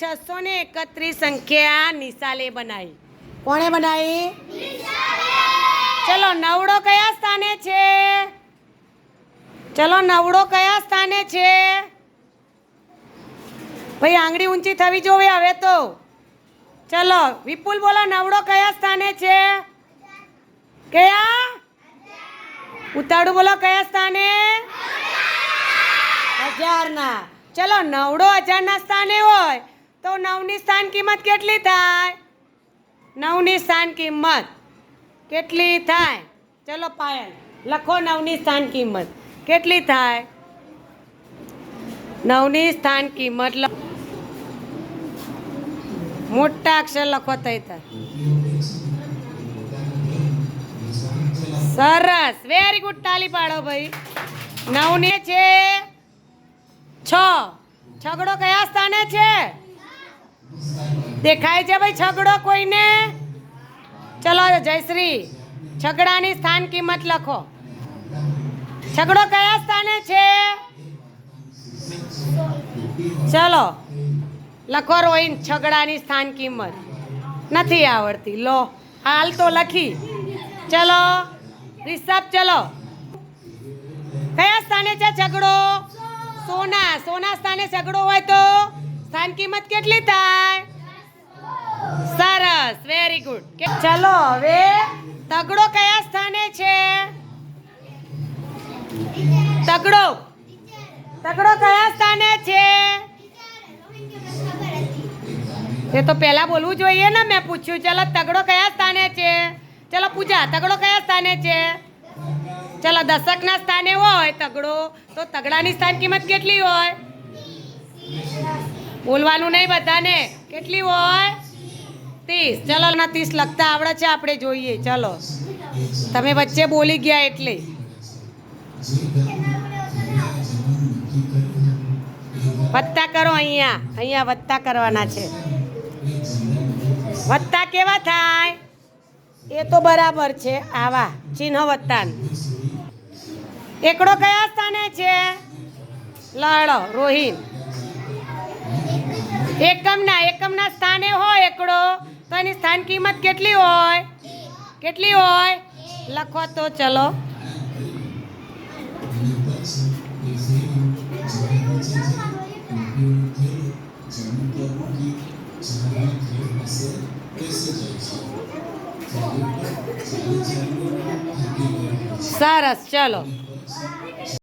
છસો ને એકત્રીસ સંખ્યા નિશાલે બનાવી કોણે બનાવી ચલો નવડો કયા સ્થાને છે? ચલો નવડો કયા સ્થાને છે? ભાઈ આંગળી ઊંચી થવી જોવે હવે તો. ચલો વિપુલ બોલો નવડો કયા સ્થાને છે? કયા? ઉતાડું બોલો કયા સ્થાને? હજારના. ચલો નવડો હજારના સ્થાને હોય. તો નવની સ્થાન કિંમત કેટલી થાય? નવની સ્થાન કિંમત કેટલી થાય? ચલો પાયલ, લખો નવની સ્થાન કિંમત. કેટલી થાય? નવની સ્થાન કિંમત લખો મોટા અક્ષર લખો તઈ સરસ. વેરી ગુડ તાલી પાડો ભાઈ. નવની છે છ. છગડો કયા સ્થાને છે? દેખાય છે ભાઈ છગડો કોઈને? ચલો જયશ્રી છગડાની સ્થાન કિંમત લખો. છગડો કયા સ્થાને છે? ચલો. લખો રોહિન, છગડાની સ્થાન કિંમત. નથી આવડતી. લો, હાલ તો લખી. ચલો. રિષભ, ચલો. કયા સ્થાને છે છગડો? સોના. સોના સ્થાને છગડો હોય તો? સ્થાન કિંમત કેટલી થાય? સરસ વેરી ગુડ ચલો, હવે તગડો કયા સ્થાને છે? તગડો. તગડો કયા સ્થાને છે? એ તો પહેલા બોલવું જોઈએ ને, મેં પૂછ્યું. ચલો, તગડો કયા સ્થાને છે? ચલો, પૂજા, તગડો કયા સ્થાને છે? ચલો, દશકના સ્થાને હોય તગડો, તો તગડાની સ્થાન કિંમત કેટલી હોય? બોલવાનું નહીં બધાને? કેટલી હોય? ત્રીસ. ચલો, ના ત્રીસ લખતા આવડે છે, આપણે જોઈએ. ચલો. તમે વચ્ચે બોલી ગયા એટલે. વત્તા કરો અહીંયા. અહીંયા વત્તા કરવાના છે. વત્તા કેવા થાય? એ તો બરાબર છે. આવા. ચિહ્ન વત્તાન. એકડો કયા સ્થાને છે? લડો રોહિન. એકમના એકમના સ્થાને હોય એકડો. તો એની સ્થાન કિંમત કેટલી હોય? કેટલી હોય? લખો તો ચલો. સરસ, ચલો.